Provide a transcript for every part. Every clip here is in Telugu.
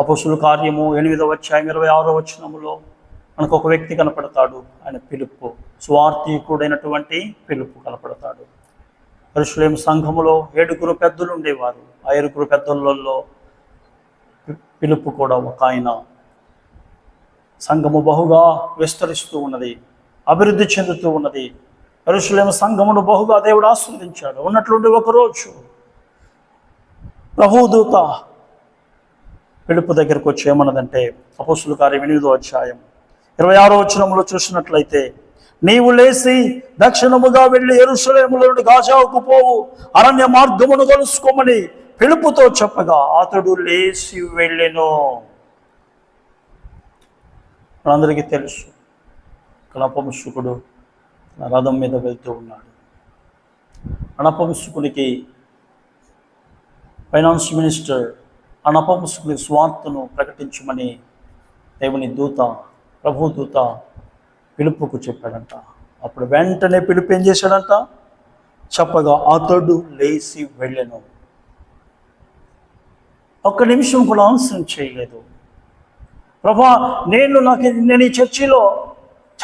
అపసుల కార్యము ఎనిమిదవ అధ్యాయం ఇరవై ఆరో వచనములో మనకు ఒక వ్యక్తి కనపడతాడు ఆయన పిలుపు స్వార్థీకుడైనటువంటి పిలుపు కనపడతాడు. పరుషులేం సంఘములో ఏడుగురు పెద్దలు ఉండేవారు. ఆ ఏడుగురు పెద్దలలో పి- పిలుపు కూడా ఒక ఆయన. సంఘము బహుగా విస్తరిస్తూ ఉన్నది అభివృద్ధి చెందుతూ ఉన్నది. పరుషులేమ సంఘమును బహుగా దేవుడు ఆస్వాదించాడు. ఉన్నట్లుండి ఒకరోజు ప్రభుదూత పిలుపు దగ్గరకు వచ్చి ఏమన్నదంటే అపోసుల కార్యం ఎనిమిదో అధ్యాయం. ఇరవై ఆరో వచనంలో చూసినట్లయితే నీవు లేచి దక్షిణముగా వెళ్ళి ఎరుసలేముల నుండి గాజావుకు పోవు అరణ్య మార్గమును కలుసుకోమని పిలుపుతో చెప్పగా అతడు లేచి వెళ్ళెను. మనందరికీ తెలుసు కణపంశుకుడు రథం మీద వెళ్తూ ఉన్నాడు. కణపంశుకునికి ఫైనాన్స్ మినిస్టర్ అనపముసుకుని స్వార్థను ప్రకటించమని దేవుని దూత ప్రభు దూత పిలుపుకు చెప్పాడంట. అప్పుడు వెంటనే పిలుపు ఏం చేశాడంట? చెప్పగా అతడు లేచి వెళ్ళను. ఒక్క నిమిషం కూడా ఆన్సర్ చేయలేదు. ప్రభా నేను నాకు నేను ఈ చర్చిలో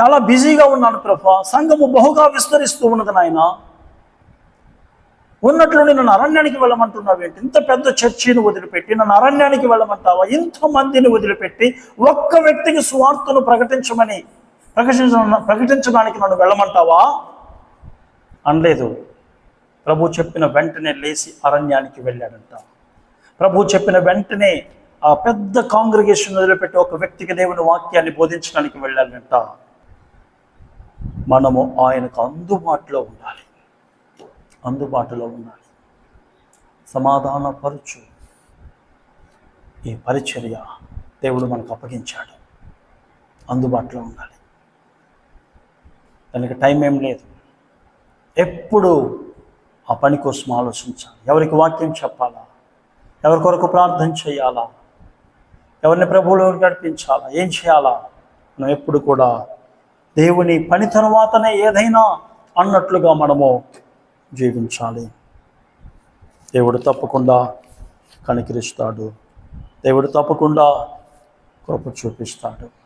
చాలా బిజీగా ఉన్నాను ప్రభా. సంఘము బహుగా విస్తరిస్తూ ఉన్నది నాయన. ఉన్నట్లుండి నన్ను అరణ్యానికి వెళ్ళమంటున్నావు ఏంటి? ఇంత పెద్ద చర్చిని వదిలిపెట్టి నన్ను అరణ్యానికి వెళ్ళమంటావా? ఇంతమందిని వదిలిపెట్టి ఒక్క వ్యక్తికి స్వార్థను ప్రకటించమని ప్రకటించ ప్రకటించడానికి నన్ను వెళ్ళమంటావా? అనలేదు. ప్రభు చెప్పిన వెంటనే లేచి అరణ్యానికి వెళ్ళాడంట. ప్రభు చెప్పిన వెంటనే ఆ పెద్ద కాంగ్రిగేషన్ వదిలిపెట్టి ఒక వ్యక్తికి దేవుని వాక్యాన్ని బోధించడానికి వెళ్ళాడంట. మనము ఆయనకు అందుబాటులో ఉంటాం. అందుబాటులో ఉండాలి సమాధానపరచు. ఈ పరిచర్య దేవుడు మనకు అప్పగించాడు. అందుబాటులో ఉండాలి. దానికి టైం ఏం లేదు. ఎప్పుడు ఆ పని కోసం ఆలోచించాలి. ఎవరికి వాక్యం చెప్పాలా? ఎవరి కొరకు ప్రార్థన చేయాలా? ఎవరిని ప్రభువులో నడిపించాలా? ఏం చేయాలా? మనం ఎప్పుడు కూడా దేవుని పని తర్వాతనే ఏదైనా అన్నట్లుగా మనము జీవించాలి. దేవుడు తప్పకుండా కనికరిస్తాడు. దేవుడు తప్పకుండా కృప చూపిస్తాడు.